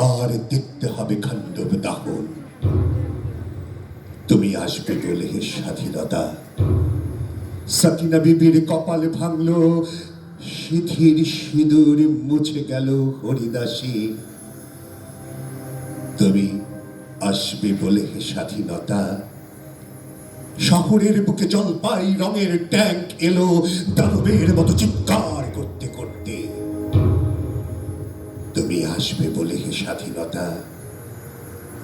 এবার দেখতে হবে খান্ডব দাহন। তুমি আসবে বলে স্বাধীনতা। সাকিনা বিবির কপালে ভাঙলো, সিথির সিঁদুর মুছে গেল হরিদাসী। তুমি আসবে বলে হে স্বাধীনতা। শহরের বুকে জলপাই, রঙের ট্যাঙ্ক এলো, দানবের মতো চিৎকার আসবে বলে হে স্বাধীনতা।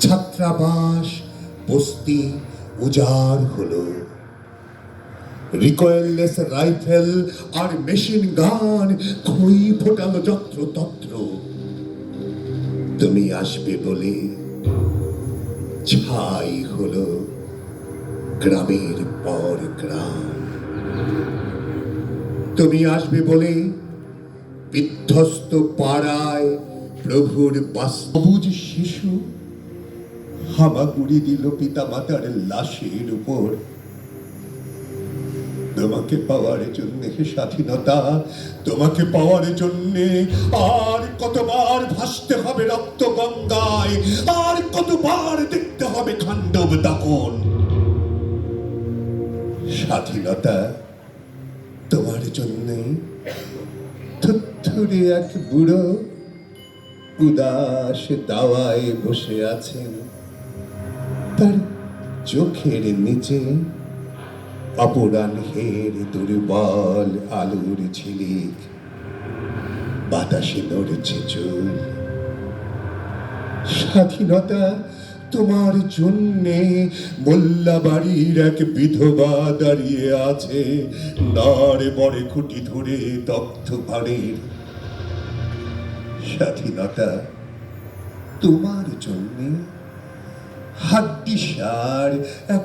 ছাত্রাবাস, বস্তি উজাড় হলো। রিকয়েললেস রাইফেল আর মেশিন গান খই ফোটালো যত্র তত্র তুমি আসবে বলে ছাই হলো গ্রামের পর গ্রাম। তুমি আসবে বলে বিধ্বস্ত পাড়ায় প্রভুর বাস্তবুজ শিশু হামাগুড়ি দিল পিতা মাতার লাশের উপর। তোমাকে পাওয়ার জন্য স্বাধীনতা, তোমাকে পাওয়ার জন্য আর কতবার ভাসতে হবে রক্ত গঙ্গায়, আর কতবার দেখতে হবে খান্ডব দাহন স্বাধীনতা তোমার জন্য থুথুরে এক বুড়ো উদাস দাওয়ায় বসে আছেন তার চোখের নিচে অপরাহ্নের দুর্বল আলোর ঝিলিক। বাতাসে নড়ছে চুল। স্বাধীনতা তোমার জন্যে মোল্লা বাড়ির এক বিধবা দাঁড়িয়ে আছে। নড়ে বড়ে খুঁটি ধরে দগ্ধ ভাড়ের স্বাধীনতা তোমার জন্যে হাড্ডি সার এক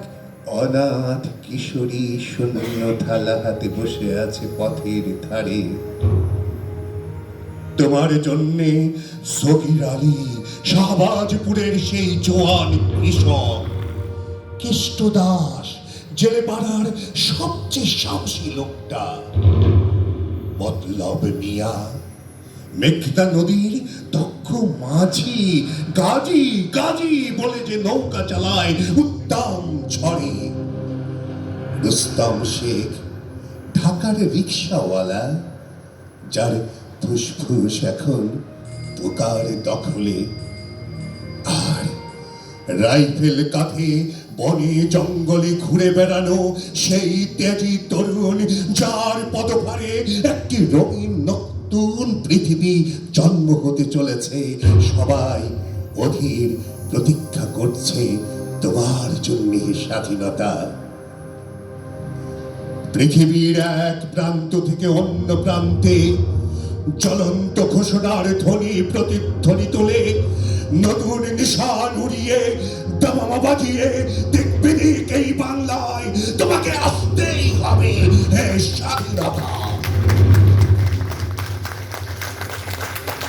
অনাথ কিশোরী শূন্য থালা হাতে বসে আছে পথের ধারে। তোমার জন্যে সগির আলী শাহবাজপুরের সেই জোয়ান কৃষক কৃষ্ট দাস জেলে পাড়ার সবচেয়ে সাহসী লোকটা, মতলব মিয়া। মেঘনা নদীর দক্ষ মাঝি, গাজী গাজী বলে যে নৌকা চালায়, উত্তম ঝড়ে। রুস্তম শেখ, ঢাকার রিক্সাওয়ালা, যার ফুসফুস এখন পোকার দখলে। আর রাইফেল কাঁধে বনে জঙ্গলে ঘুরে বেড়ানো সেই তেজি তরুণ, যার পদভারে একটি রঙিন নতুন পৃথিবী জন্ম হতে চলেছে। সবাই অধীর প্রতীক্ষা করছে তোমার জন্য স্বাধীনতা। পৃথিবীর এক প্রান্ত থেকে অন্য প্রান্তে জ্বলন্ত ঘোষণার ধ্বনি প্রতিধ্বনি তোলে নতুন নিশান উড়িয়ে, দামামা বাজিয়ে, দেখবে এই বাংলায় তোমাকে আসতে